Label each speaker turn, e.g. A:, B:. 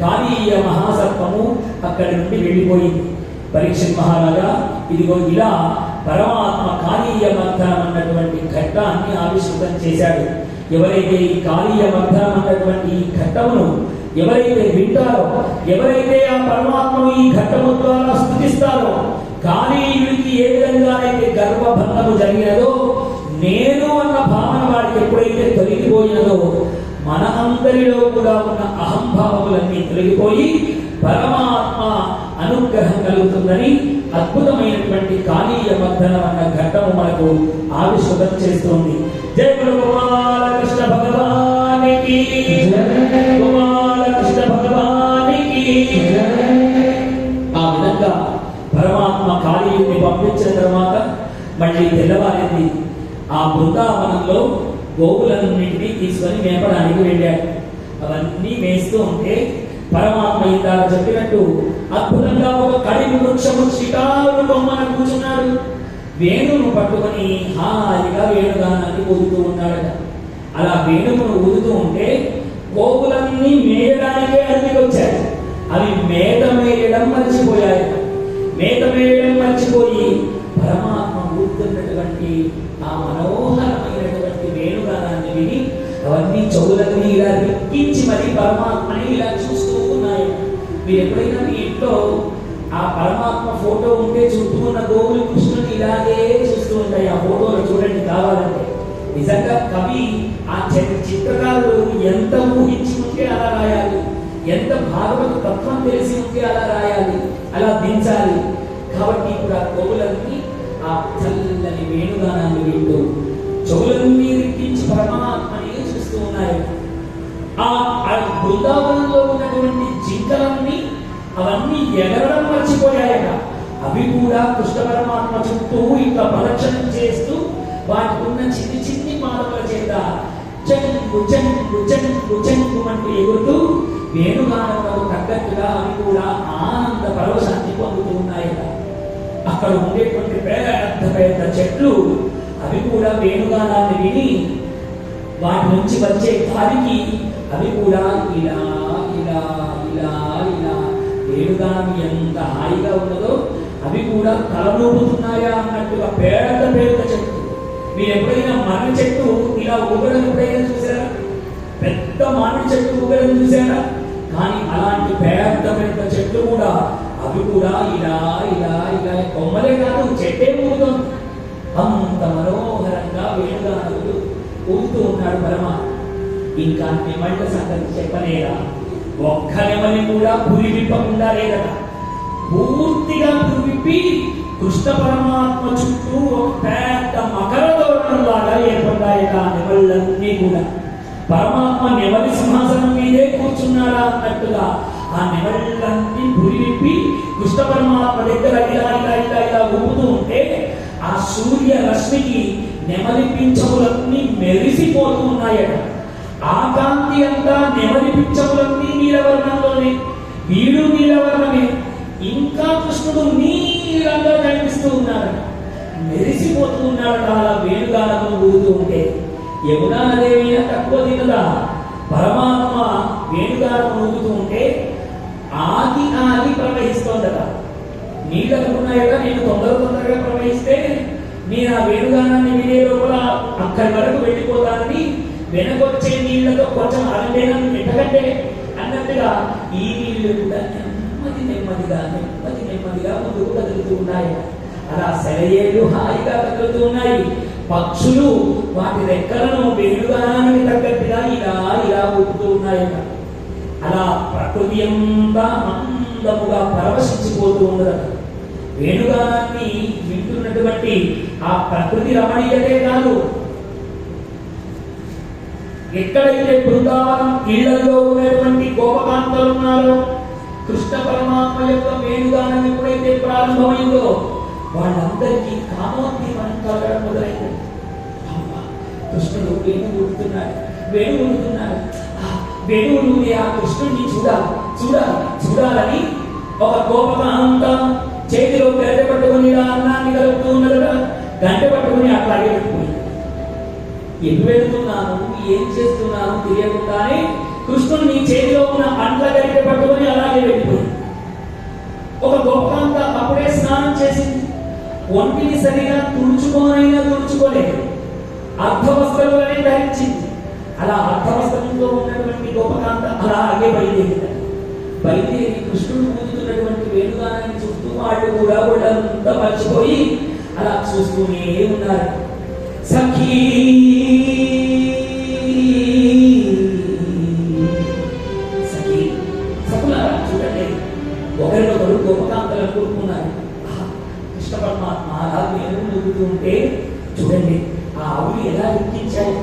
A: కాళీయ మహాసర్పము అక్కడి నుండి వెళ్ళిపోయింది. పరీక్ష మహారాజా ఇదిగో ఇలా పరమాత్మ కాళీయ మర్ధనం అన్నటువంటి ఘట్టాన్ని ఆవిష్కృతం చేశాడు. ఎవరైతే ఈ కాళీయ మర్ధనం అన్నటువంటి ఈ ఘట్టమును ఎవరైతే వింటారో ఎవరైతే ఆ పరమాత్మను ఈ ఘట్టము ద్వారా స్థుతిస్తారో కాళీయుడికి ఏ విధంగానైతే గర్భబంధము జరిగినదో నేను అన్న భావన వాడికి ఎప్పుడైతే తొలగిపోయినదో మన అందరిలో కూడా ఉన్న అహంభావములన్నీ తొలగిపోయి పరమాత్మ అనుగ్రహం కలుగుతుందని అద్భుతమైనటువంటి కాళీయ బంధనం అన్న ఘట్టము మనకు ఆవిష్కృతం చేస్తుంది. జయ గురు గోపాలకృష్ణ భగవానికి. గోపాలకృష్ణ భగవానికి. ఆ విధంగా పరమాత్మ కాళీయుని పంపించిన తర్వాత మళ్ళీ తెల్లవారింది ఆ బృందావనంలో గోవులన్నింటినీ తీసుకొని మేపడానికి వెళ్ళాడు. అవన్నీ వేస్తూ ఉంటే పరమాత్మ ఇందాక చెప్పినట్టు అద్భుతంగా ఒక కడిమి వృక్షము శిఖాలు బొమ్మన కూర్చున్నాడు. వేణును పట్టుకొని హాయిగా వేణుగానాన్ని ఊదుతూ ఉన్నాడట. అలా వేణువును ఊదుతూ ఉంటే గోవులన్నీ మేయడానికే అడిగి వచ్చాయి అవి మేత మేయడం మర్చిపోయాయి. మేత మేయడం మర్చిపోయి పరమాత్మ ఊరుతున్నటువంటి ఆ మనోహరమైనటువంటి అవన్నీ చెవులన్నీ ఇలా రెక్కించి మరి పరమాత్మని ఇలా చూస్తూ ఉన్నాయి. మీరు ఎప్పుడైనా మీ ఇంట్లో ఆ పరమాత్మ ఫోటో ఉంటే చుట్టూ ఉన్న గోవులు కృష్ణుని ఇలాగే చూస్తూ ఉంటాయి. ఆ ఫోటోలు చూడండి కావాలంటే. నిజంగా కవి ఆ చిత్రకారులు ఎంత ఎంత ఊహించుకుంటే అలా రాయాలి. ఎంత భాగవత తత్వం తెలిసి ఉంటే అలా రాయాలి. అలా దించాలి. కాబట్టి ఇప్పుడు ఆ గోవులన్నీ ఆ చల్లని వేణుగానాన్ని వింటూ ఆ బృందావనంలో ఉన్నటువంటి జింకలన్నీ అవన్నీ ఎగరడం మర్చిపోయాయట. అవి కూడా కృష్ణ పరమాత్మ చుట్టూ ఇంకా ప్రదక్షిణం చేస్తూ వాటికి ఉన్న చిన్ని చిన్ని మానవుల చేత చెంగు చెంగు చెంగు చెంగు అంటూ ఎగురుతూ వేణుగానములకు తగ్గట్టుగా అవి కూడా ఆనంద పరవశాన్ని పొందుతూ ఉన్నాయట. అక్కడ ఉండేటువంటి పెద్ద పెద్ద చెట్లు అవి కూడా వేణుగానాన్ని విని వాటి నుంచి వచ్చే గాలికి అవి కూడా ఇలా ఇలా ఇలా ఇలా వేణుగానం ఎంత హాయిగా ఉన్నదో అవి కూడా తలనూపుతున్నాయా అన్నట్టుగా పేద పెద్ద చెట్టు మీరు ఎప్పుడైనా మర్రి చెట్టు ఇలా ఊగడం ఎప్పుడైనా చూసారా పెద్ద మామిడి చెట్టు ఊగడం చూసారా కానీ అలాంటి పెద్ద పెద్ద చెట్లు కూడా అవి కూడా ఇలా ఇలా ఇలా కొమ్మలే కాదు చెట్టే ఊగుతుంది. అంత మనోహరంగా వేడుగా ఊగుతూ ఉన్నాడు పరమాత్మ. ఇంకా నెమళ్ళ సంగతి చెప్పలేదా ఒక్క నెమలి కూడా పురివిప్పకుండా లేదట పూర్తిగా పురివిప్పి కృష్ణ పరమాత్మ చుట్టూ ఒక పెద్ద మకర తోరణం లాగా ఏర్పడ్డాయట నెమళ్ళన్నీ కూడా. పరమాత్మ నెమలి సింహాసనం మీదే కూర్చున్నాడా అన్నట్టుగా ఆ నెమళ్ళన్నీ పురివిప్పి కృష్ణ పరమాత్మ దగ్గర ఇలా ఇలా ఇలా ఇలా ఊపుతూ ఉంటే ఆ సూర్య రశ్మికి నెమలి పింఛములన్నీ మెరిసిపోతూ ఉన్నాయట. ఆ కాంతి అంతా నెమలి పిచ్చములన్నీ నీలవర్ణంలోనే వీడు నీలవర్ణమే. ఇంకా కృష్ణుడు నీలంగా కనిపిస్తూ ఉన్నాడు. మెరిసిపోతూ ఉన్నాడు అలా వేణుగానము ఊగుతూ ఉంటే. యమునాదేవి తక్కువ తినదా పరమాత్మ వేణుగానం ఊగుతూ ఉంటే ఆది ఆది ప్రవహిస్తోందట. నీళ్ళకు ఉన్నాయట నేను తొందర తొందరగా ప్రవహిస్తే నేను ఆ వేణుగానాన్ని వినే లోపల అక్కడి వెనకొచ్చే నీళ్ళతో కొంచెం అరలేనని పెట్టకంటే అన్నట్టుగా ఈ నీళ్ళు కూడా నెమ్మది నెమ్మదిగా నెమ్మది నెమ్మదిగా ముందుకు కదులుతూ ఉన్నాయి. అలా సెలయేలు హాయిగా కదులుతూ ఉన్నాయి. పక్షులు వాటి రెక్కలను వేణుగానానికి తగ్గట్టుగా ఇలా ఇలా ఊపుతూ ఉన్నాయి. అలా ప్రకృతి అంతా అందముగా పరవశించిపోతూ ఉండదట వేణుగానాన్ని వింటున్నటువంటి ఆ ప్రకృతి రమణీయతే కాదు. ఎక్కడైతే బృందావనం ఇళ్ళలో ఉన్నటువంటి గోపకాంతలు ఉన్నారో కృష్ణ పరమాత్మ యొక్క మేలుగానం ఎప్పుడైతే ప్రారంభమైందో వాళ్ళందరికీ కామోద్దీపనం కలగడం మొదలైంది. కృష్ణుడు వేణు ఊడుతున్నాడు వేణు ఊడుతున్నాడు ఆ వేణువులు ఆ కృష్ణుడిని చూడాలి చూడాలి చూడాలని ఒక గోపకాంత చేతిలో గంట పట్టుకుని అన్నాన్ని కలుపుతూ ఉన్నదట గంట పట్టుకుని అట్లాగే పెట్టుకుని ఎటు వెళ్తున్నాను? ఏం చేస్తున్నారు తెలియకుండానే కృష్ణుడు నీ చేతిలో ఉన్న పంటల గరిట పట్టుకుని అలాగే వెళ్ళిపోయింది ఒక గొప్ప అప్పుడే స్నానం చేసింది ఒంటిని సరిగా తుడుచుకోనైనా తుడుచుకోలేదు. అర్థవస్త్రములనే ధరించింది. అలా అర్థవస్త్రంలో ఉన్నటువంటి గోపకాంత అలాగే బయలుదేరింది. బయలుదేరి కృష్ణుడు ఊదుతున్నటువంటి వేణుగానాన్ని చూస్తూ వాళ్ళు కూడా వాళ్ళంతా మర్చిపోయి అలా చూస్తూనే ఉన్నారు. సఖీ ఒకరినొకరు గొప్పకాంతలు కోరుకున్నారు. కృష్ణ పరమాత్మ అలా ఎందుకు ఉంటే చూడండి ఆ ఆవులు ఎలా ఎక్కించాయి.